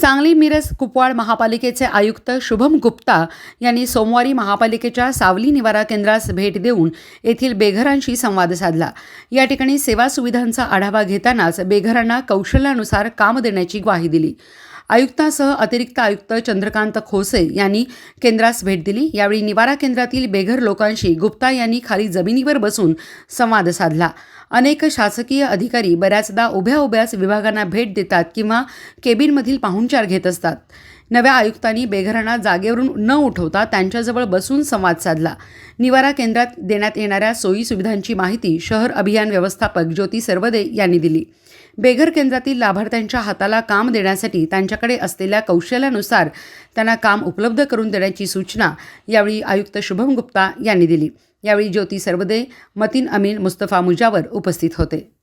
सांगली मिरज कुपवाड महापालिकेचे आयुक्त शुभम गुप्ता यांनी सोमवारी महापालिकेच्या सावली निवारा केंद्रास भेट देऊन येथील बेघरांशी संवाद साधला. या ठिकाणी सेवा सुविधांचा आढावा घेतानाच बेघरांना कौशल्यानुसार काम देण्याची ग्वाही दिली. आयुक्तासह अतिरिक्त आयुक्त चंद्रकांत खोसे यांनी केंद्रास भेट दिली. यावेळी निवारा केंद्रातील बेघर लोकांशी गुप्ता यांनी खाली जमिनीवर बसून संवाद साधला. अनेक शासकीय अधिकारी बऱ्याचदा उभ्या उभ्याच विभागांना भेट देतात किंवा केबिनमधील पाहुणचार घेत असतात. नव्या आयुक्तांनी बेघरांना जागेवरून न उठवता त्यांच्याजवळ बसून संवाद साधला. निवारा केंद्रात देण्यात येणाऱ्या सोयी सुविधांची माहिती शहर अभियान व्यवस्थापक ज्योती सर्वदे यांनी दिली. बेघर केंद्रातील लाभार्थ्यांच्या हाताला काम देण्यासाठी त्यांच्याकडे असलेल्या कौशल्यानुसार त्यांना काम उपलब्ध करून देण्याची सूचना यावेळी आयुक्त शुभम गुप्ता यांनी दिली. यावेळी ज्योती सर्वदे मतीन अमीन मुस्तफा मुजावर उपस्थित होते.